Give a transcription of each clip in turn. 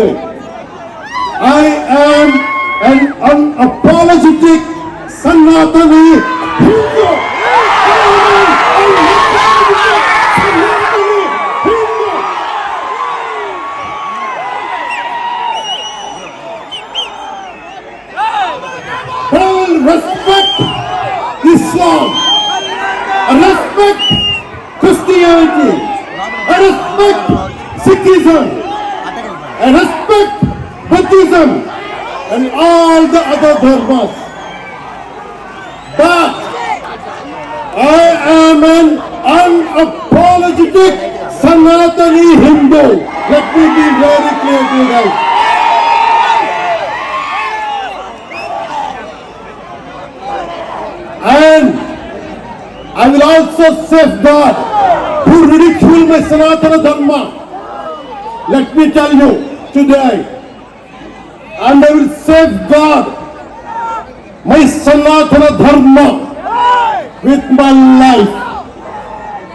today. I am an unapologetic Sanatani Hindu. All respect Islam, respect Christianity, respect Sikhism. I respect Buddhism and all the other dharmas. But I am an unapologetic Sanatani Hindu. Let me be very clear to you guys. And I will also safeguard who ridicule my Sanatana Dharma. Let me tell you today, and I will safeguard my Sanatana Dharma with my life.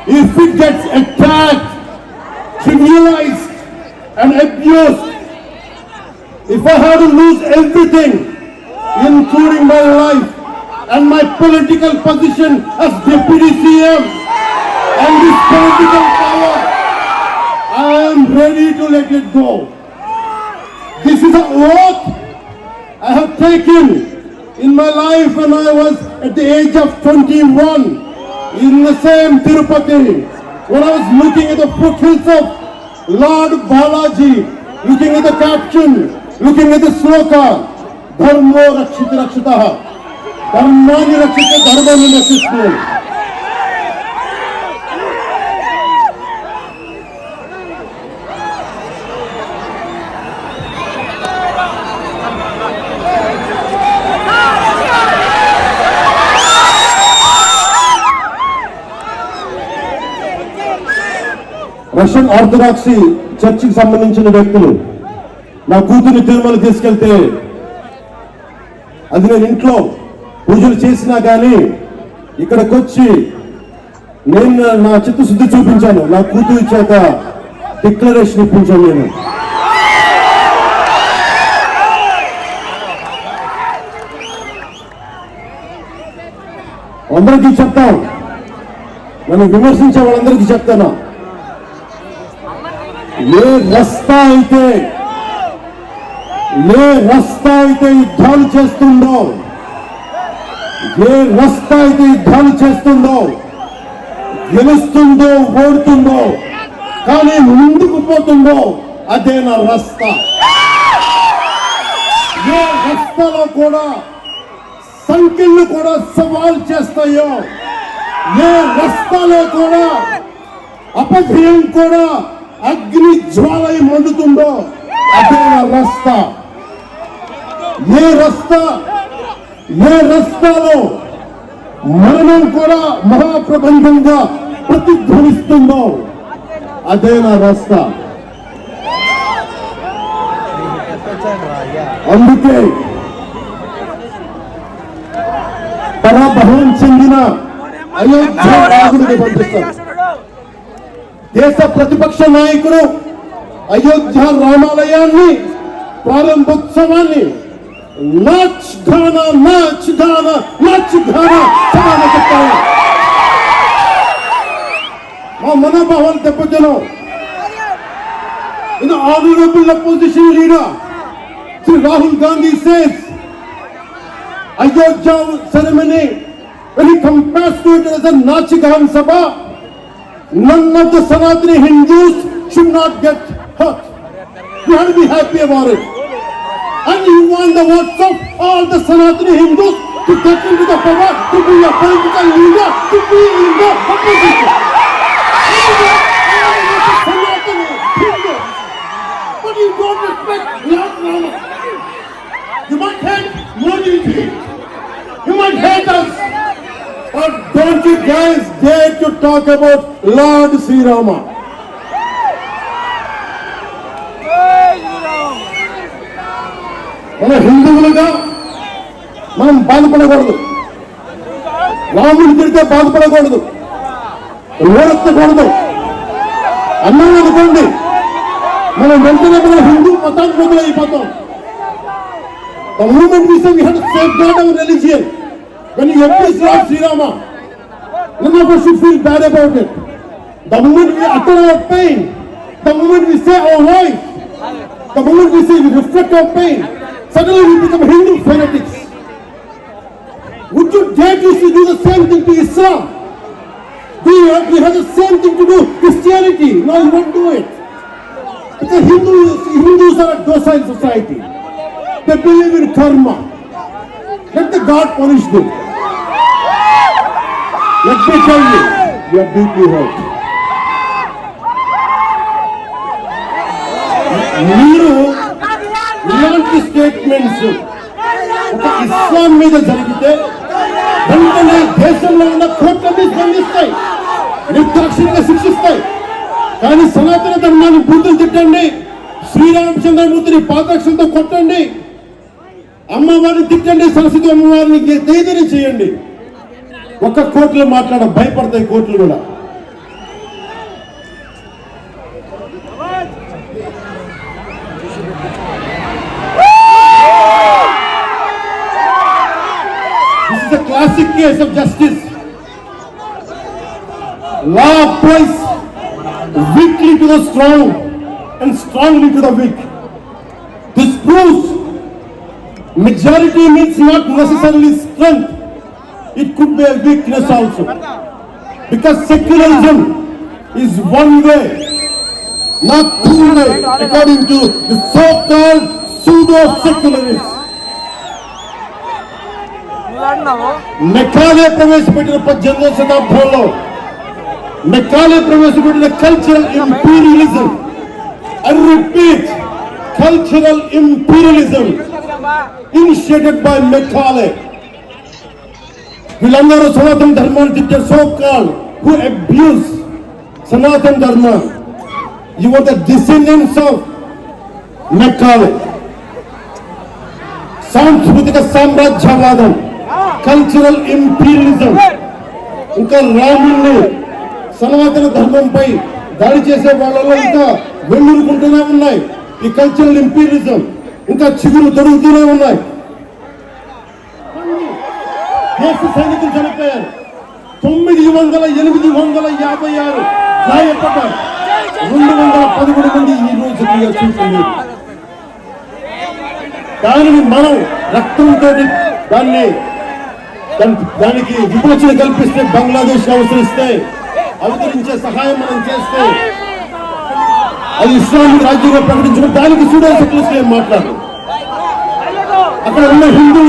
If it gets attacked, trivialized, and abused, if I have to lose everything, including my life and my political position as deputy CM and this political power, I am ready to let it go. This is a oath I have taken in my life when I was at the age of 21 in the same Tirupati. When I was looking at the foothills of Lord Balaji, looking at the caption, looking at the sloka, Dharmo Rakshita Rakshitaha, Dharmani Rakshita Dharmani Rakshita. Russian orthodoxy చర్చికి సంబంధించిన వ్యక్తులు నా కూతుర్ని తిరుమల తీసుకెళ్తే అది నేను ఇంట్లో పూజలు చేసినా కానీ ఇక్కడికి వచ్చి నేను నా- చిత్తశుద్ధి చూపించాను. నా కూతురు చేత డిక్లరేషన్ ఇప్పించాను నేను. అందరికీ చెప్తాం. నన్ను విమర్శించే వాళ్ళందరికీ చెప్తాను. ఏ రస్తా అయితే ఏ రస్తా అయితే యుద్ధాలు చేస్తుందో ఏ రస్తా అయితే యుద్ధాలు చేస్తుందో గెలుస్తుందో ఓడుతుందో కానీ ముందుకు పోతుందో అదే నా రస్తా. ఏ రస్తాలో కూడా సంఖ్యలు కూడా సవాల్ చేస్తాయో ఏ రస్తాలో కూడా అపజయం కూడా అగ్ని జ్వాలయం మండుతుందో అదే నా రస్తా. ఏ రస్తా? ఏ రస్తాలో మరణం కూడా మహాప్రబంధంగా ప్రతిధ్వనిస్తుందో అదే నా రస్తా. అందుకే పరాభవం చెందిన అయోధ్య రాజుడికి పంపిస్తారు. దేశ ప్రతిపక్ష నాయకుడు అయోధ్య రామాలయాన్ని ప్రారంభోత్సవాన్ని నాచ్ ఘానా నాచ్ ఘానా నాచ్ ఘానా సమాన చెప్తాను మా మనోభావాలు దెబ్బతినం In the honorable opposition leader, Sri Rahul Gandhi says, Ayodhya ceremony, when he compares to it as a Nachigahan Sabha, none of the Sanatani Hindus should not get hurt. You have to be happy about it. And you want the votes of all the Sanatani Hindus to get into the power, to be a political leader, to be in the opposition. don't you guys dare to talk about Lord Sri Rama. మన హిందువులుగా మనం బాధపడకూడదు. రాముడు తిడితే బాధపడకూడదు. ఓడెత్తకూడదు. అన్నాం అనుకోండి. మనం వెంటనే మన హిందూ మతానికి వదిలి అయిపోతాం. ద మూమెంట్ ఇస్ రిలీజియన్ కానీ Srirama none of us should feel bad about it. The moment we utter our pain, the moment we say our voice, the moment we say we reflect our pain, suddenly we become Hindu fanatics. Would you dare to do the same thing to Islam? You have, we have the same thing to do Christianity? No, you won't do it. Because Hindus, Hindus are a docile society. They believe in karma. Let the God punish them. Let me tell you, you are deeply hurt. మీరు ఇలాంటి statements ఒక ఇస్లాం మీద జరిగితే వెంటనే దేశంలో ఉన్న కోట్లన్నీ స్పందిస్తాయి నిర్దాక్షిణ్యంగా శిక్షిస్తాయి. కానీ సనాతన ధర్మాన్ని బుద్ధులు తిట్టండి. శ్రీరామచంద్రమూర్తిని పాదక్షంతో కొట్టండి. అమ్మవారిని తిట్టండి. సరస్వతి అమ్మవారిని తేదీని చేయండి. ఒక్క కోట్లు మాట్లాడ భయపడతాయి కోట్లు కూడా This is a classic case of justice. Law applies weakly to the strong and strongly to the weak. This proves majority means not necessarily strength. It could be a weakness also. Because secularism is one way, not two way, according to the so-called pseudo-secularists. నువ్వు Macaulay ప్రవేశపెట్టిన పద్దెనిమిదవ శతాబ్దంలో Macaulay ప్రవేశపెట్టిన cultural imperialism I repeat cultural imperialism initiated by Macaulay వీళ్ళందరూ సనాతన ధర్మాన్ని తిట్టే so call who abuse Sanatana Dharma? You are the descendants of Macaulay సాంస్కృతిక సామ్రాజ్యవాదం కల్చరల్ ఇంపీరియలిజం ఇంకా రాముణ్ణి సనాతన ధర్మంపై దాడి చేసే వాళ్ళలో ఇంకా వెన్నురుకుంటూనే ఉన్నాయి. ఈ కల్చరల్ ఇంపీరియలిజం ఇంకా చిగురు తొడుగుతూనే ఉన్నాయి. కేసు సైనికులు చనిపోయారు తొమ్మిది వందల ఎనిమిది వందల యాభై ఆరు గాయపడ్డారు రెండు వందల పదకొండు మంది ఈ రోజు చూస్తుంది దానిని మనం రక్తంతో దాన్ని దానికి విమోచన కల్పిస్తే బంగ్లాదేశ్ అవసరిస్తే అవతరించే సహాయం మనం చేస్తే అది ఇస్లామిక్ రాజ్యంగా ప్రకటించడం దానికి సూడో సెక్యులర్స్ ఏం మాట్లాడు అక్కడ ఉన్న హిందూ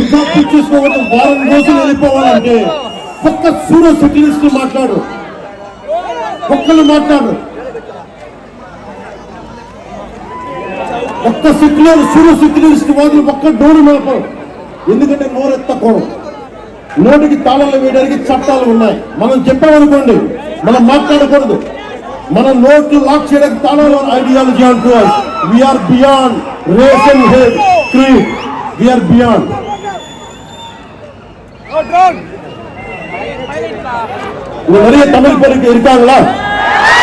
ఇంకా చేసుకోవాలి వారం రోజులు వెళ్ళిపోవాలంటే ఒక్క సూడో సెక్యులరిస్ట్ మాట్లాడు. ఒక్కళ్ళు మాట్లాడు. ఒక్క సెక్యులర్ సూడో సెక్యులరిస్ట్ వాదులు ఒక్క డోరు మేపరు. ఎందుకంటే నోరెత్తకూడదు నోటికి తాళాలు వేయడానికి చట్టాలు ఉన్నాయి. మనం చెప్పామనుకోండి మనం మాట్లాడకూడదు. మన నోట్లు లాక్ చేయడానికి తాళాలు ఐడియాలజీ అంటూ we are beyond ration and head creed we are beyond இங்க நிறைய தமிழ் பேருக்கு இருக்காங்களா?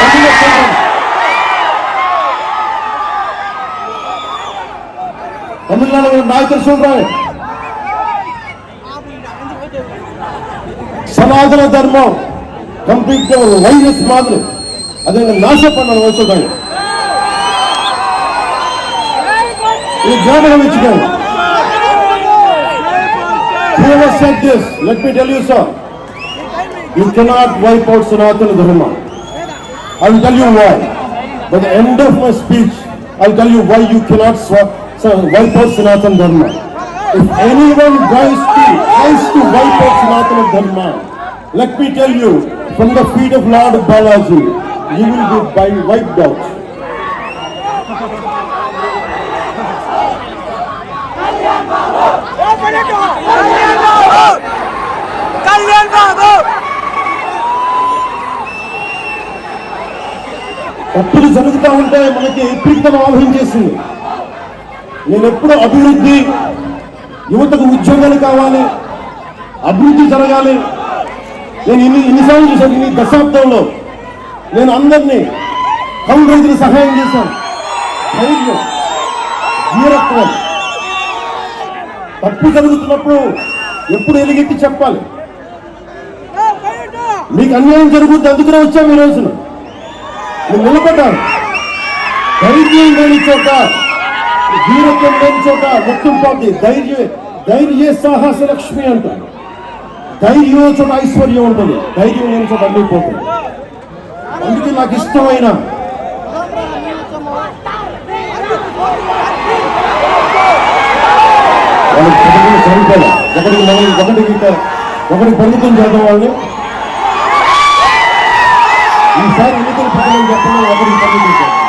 தமிழ்ல சொல்றேன். தமிழ்நாடு நாயக்கர் சொல்றாங்க சனாதன தர்மம் கம்ப்ளீட் ஒரு வைரஸ் மாதிரி. அதை எங்க நாசம் பண்ண சொல்றாங்க இது ஞாபகம் வச்சுக்கோங்க. Whoever said this, let me tell you, sir, you cannot wipe out Sanatana Dharma. I will tell you why. By the end of my speech, I'll tell you why you cannot swa- so- wipe out Sanatana Dharma. If anyone tries to, tries to wipe out Sanatana Dharma, let me tell you, from the feet of Lord Balaji, you will be wiped out. తప్పులు జరుగుతూ ఉంటే మనకి పీడితం ఆవహించేసింది నేను ఎప్పుడు అభివృద్ధి యువతకు ఉద్యోగాలు కావాలి అభివృద్ధి జరగాలి. నేను ఇన్ని ఇన్నిసార్లు చూశాను ఇన్ని దశాబ్దంలో నేను అందరినీ కౌలు రైతులు సహాయం చేశాను. ధైర్యం వీరత్వం. తప్పు జరుగుతున్నప్పుడు ఎప్పుడు ఎలుగెత్తి చెప్పాలి. మీకు అన్యాయం జరుగుతుంది అందుకునే వచ్చాం ఈ రోజున. నిలబడ్డారు ధైర్యం లేని చోట వీరత్వం లేని చోట మొత్తం పోతుంది ధైర్య ధైర్య సాహస లక్ష్మి అంటారు. ధైర్యం చోట ఐశ్వర్యం ఉంటుంది. ధైర్యం లేని చోట అన్నీ పోతుంది అందుకే నాకు ఇష్టమైన ఒకటికి మొదలు ఒకటికి ఇక- ఒకటికి పరిమితం చేద్దాం వాళ్ళని. ఈసారి ఎన్నికల పథకం చెప్పండి ఒకటికి పరిమితం చేద్దాం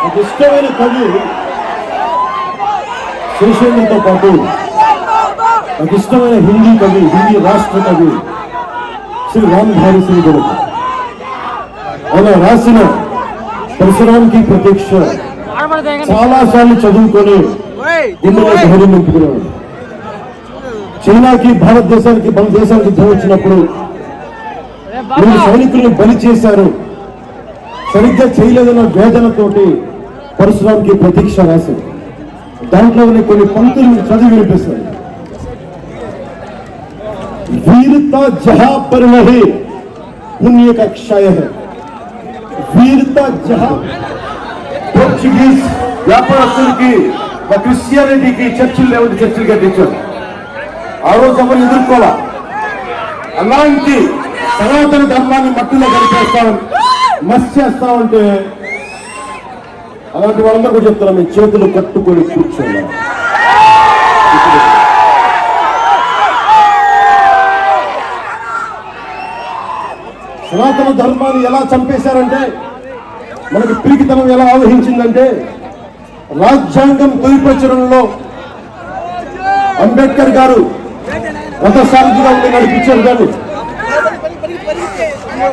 నాకు ఇష్టమైన కవి శేషేంద్రతో పాటు నాకు ఇష్టమైన హిందీ కవి హిందీ రాష్ట్ర కవి శ్రీ రామ్ధారి సింగ్ గురువు. ఆయన రాసిన పరశురాంకి ప్రతీక్ష చాలా సార్లు చదువుకొని గుండెలో ధైర్యం నింపుకున్నాడు చైనాకి భారతదేశానికి మన దేశానికి యుద్ధం వచ్చినప్పుడు మీరు సైనికులను బలి చేశారు సరిగ్గా చేయలేదన్న వేదనతోటి పరశురాంకి ప్రతీక్ష రాశారు దాంట్లోని కొన్ని పంక్తులు మీకు చదివి వినిపిస్తాయి वीरता जहां पर नहीं पुण्य का क्षय है वीरता जहां పోర్చుగీస్ వ్యాపారస్తులకి ఒక క్రిస్టియానిటీకి చర్చిలు లేవండి చర్చిలు కట్టించారు ఆ రోజు ఎవరు ఎదుర్కోవాలి? అలాంటి సనాతన ధర్మాన్ని మట్టిలో కలిపేస్తాం మస్ చేస్తామంటే అలాంటి వాళ్ళందరూ కూడా చెప్తున్నాం మీ చేతులు కట్టుకొని కూర్చోవాలి సనాతన ధర్మాన్ని ఎలా చంపేశారంటే మనకి పిరికితనం ఎలా ఆవహించిందంటే రాజ్యాంగం తొలి ప్రచురణలో అంబేద్కర్ గారు ఎంత రథసారథిగా ఉండి నడిపించారు కానీ